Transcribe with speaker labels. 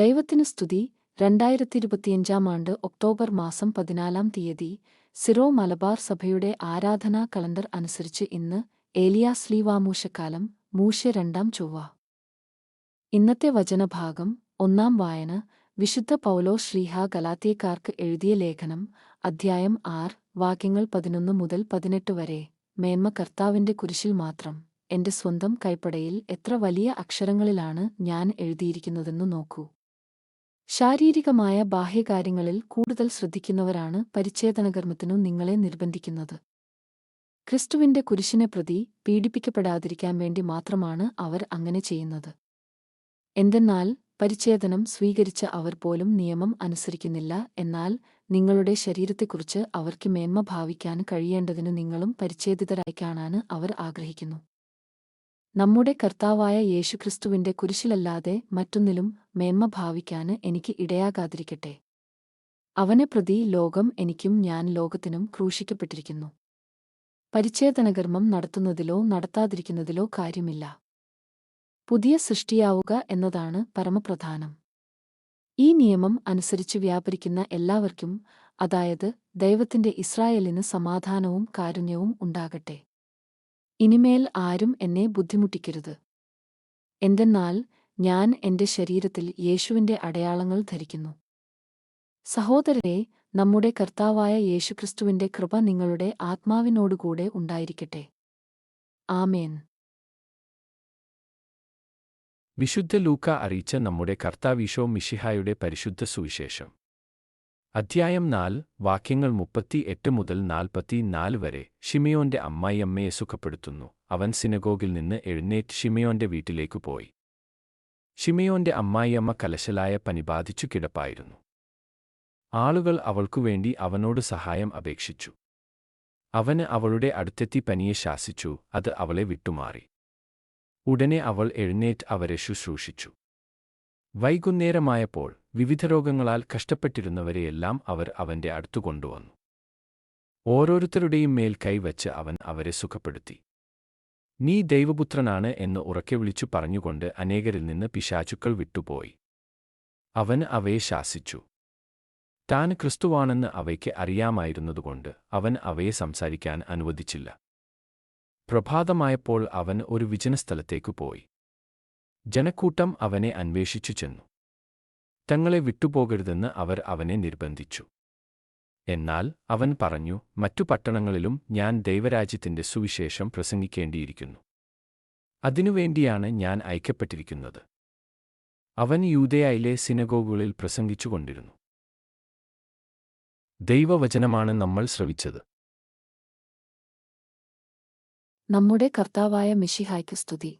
Speaker 1: ദൈവത്തിന് സ്തുതി രണ്ടായിരത്തി ഇരുപത്തിയഞ്ചാം ആണ്ട് ഒക്ടോബർ മാസം പതിനാലാം തീയതി സിറോ മലബാർ സഭയുടെ ആരാധനാ കലണ്ടർ അനുസരിച്ച് ഇന്ന് ഏലിയാസ് ലീവാമൂശക്കാലം മൂശ രണ്ടാം ചൊവ്വ ഇന്നത്തെ വചനഭാഗം ഒന്നാം വായന വിശുദ്ധ പൗലോ ശ്രീഹ ഗലാത്തിയക്കാർക്ക് എഴുതിയ ലേഖനം അധ്യായം ആർ വാക്യങ്ങൾ പതിനൊന്ന് മുതൽ പതിനെട്ട് വരെ മേന്മ കർത്താവിന്റെ കുരിശിൽ മാത്രം എന്റെ സ്വന്തം കൈപ്പടയിൽ എത്ര വലിയ അക്ഷരങ്ങളിലാണ് ഞാൻ എഴുതിയിരിക്കുന്നതെന്നു നോക്കൂ ശാരീരികമായ ബാഹ്യകാര്യങ്ങളിൽ കൂടുതൽ ശ്രദ്ധിക്കുന്നവരാണ് പരിച്ഛേദനകർമ്മത്തിനു നിങ്ങളെ നിർബന്ധിക്കുന്നത് ക്രിസ്തുവിന്റെ കുരിശിനെ പ്രതി പീഡിപ്പിക്കപ്പെടാതിരിക്കാൻ വേണ്ടി മാത്രമാണ് അവർ അങ്ങനെ ചെയ്യുന്നത് എന്തെന്നാൽ പരിച്ഛേദനം സ്വീകരിച്ച അവർ പോലും നിയമം അനുസരിക്കുന്നില്ല എന്നാൽ നിങ്ങളുടെ ശരീരത്തെക്കുറിച്ച് അവർക്ക് മേന്മ ഭാവിക്കാൻ കഴിയേണ്ടതിനു നിങ്ങളും പരിച്ഛേദിതരായി കാണാൻ അവർ ആഗ്രഹിക്കുന്നു നമ്മുടെ കർത്താവായ യേശുക്രിസ്തുവിന്റെ കുരിശിലല്ലാതെ മറ്റൊന്നിലും മേന്മ ഭാവിക്കാന് എനിക്ക് ഇടയാകാതിരിക്കട്ടെ അവനെ പ്രതി ലോകം എനിക്കും ഞാൻ ലോകത്തിനും ക്രൂശിക്കപ്പെട്ടിരിക്കുന്നു പരിച്ഛേദനകർമ്മം നടത്തുന്നതിലോ നടത്താതിരിക്കുന്നതിലോ കാര്യമില്ല പുതിയ സൃഷ്ടിയാവുക എന്നതാണ് പരമപ്രധാനം ഈ നിയമം അനുസരിച്ച് വ്യാപരിക്കുന്ന എല്ലാവർക്കും അതായത് ദൈവത്തിന്റെ ഇസ്രായേലിന് സമാധാനവും കാരുണ്യവും ഉണ്ടാകട്ടെ ഇനിമേൽ ആരും എന്നെ ബുദ്ധിമുട്ടിക്കരുത് എന്തെന്നാൽ ഞാൻ എന്റെ ശരീരത്തിൽ യേശുവിന്റെ അടയാളങ്ങൾ ധരിക്കുന്നു സഹോദരരെ നമ്മുടെ കർത്താവായ യേശുക്രിസ്തുവിന്റെ കൃപ നിങ്ങളുടെ ആത്മാവിനോടുകൂടെ ഉണ്ടായിരിക്കട്ടെ ആമേൻ
Speaker 2: വിശുദ്ധ ലൂക്ക അറിയിച്ച നമ്മുടെ കർത്താവിശോ മിഷിഹായുടെ പരിശുദ്ധ സുവിശേഷം അധ്യായം നാല് വാക്യങ്ങൾ മുപ്പത്തി എട്ട് മുതൽ നാൽപ്പത്തി നാല് വരെ ഷിമിയോന്റെ അമ്മായിയമ്മയെ സുഖപ്പെടുത്തുന്നു അവൻ സിനഗോഗിൽ നിന്ന് എഴുന്നേറ്റ് ഷിമിയോന്റെ വീട്ടിലേക്കു പോയി ഷിമിയോന്റെ അമ്മായിയമ്മ കലശലായ പനി ബാധിച്ചു കിടപ്പായിരുന്നു ആളുകൾ അവൾക്കുവേണ്ടി അവനോട് സഹായം അപേക്ഷിച്ചു അവന് അവളുടെ അടുത്തെത്തി പനിയെ ശാസിച്ചു അത് അവളെ വിട്ടുമാറി ഉടനെ അവൾ എഴുന്നേറ്റ് അവരെ ശുശ്രൂഷിച്ചു വൈകുന്നേരമായപ്പോൾ വിവിധ രോഗങ്ങളാൽ കഷ്ടപ്പെട്ടിരുന്നവരെയെല്ലാം അവർ അവൻ്റെ അടുത്തു കൊണ്ടുവന്നു ഓരോരുത്തരുടെയും മേൽ കൈവച്ച് അവൻ അവരെ സുഖപ്പെടുത്തി നീ ദൈവപുത്രനാണ് എന്ന് ഉറക്കെ വിളിച്ചു പറഞ്ഞുകൊണ്ട് അനേകരിൽ നിന്ന് പിശാചുക്കൾ വിട്ടുപോയി അവൻ അവയെ ശാസിച്ചു താൻ ക്രിസ്തുവാണെന്ന് അവയ്ക്ക് അറിയാമായിരുന്നതുകൊണ്ട് അവൻ അവയെ സംസാരിക്കാൻ അനുവദിച്ചില്ല പ്രഭാതമായപ്പോൾ അവൻ ഒരു വിജനസ്ഥലത്തേക്കു പോയി ജനക്കൂട്ടം അവനെ അന്വേഷിച്ചു ചെന്നു തങ്ങളെ വിട്ടുപോകരുതെന്ന് അവർ അവനെ നിർബന്ധിച്ചു എന്നാൽ അവൻ പറഞ്ഞു മറ്റു പട്ടണങ്ങളിലും ഞാൻ ദൈവരാജ്യത്തിന്റെ സുവിശേഷം പ്രസംഗിക്കേണ്ടിയിരിക്കുന്നു അതിനുവേണ്ടിയാണ് ഞാൻ ഐക്യപ്പെട്ടിരിക്കുന്നത് അവൻ യൂതയായിലെ സിനഗോഗുകളിൽ പ്രസംഗിച്ചുകൊണ്ടിരുന്നു ദൈവവചനമാണ് നമ്മൾ ശ്രവിച്ചത് നമ്മുടെ കർത്താവായ മിഷിഹായ്ക്ക് സ്തുതി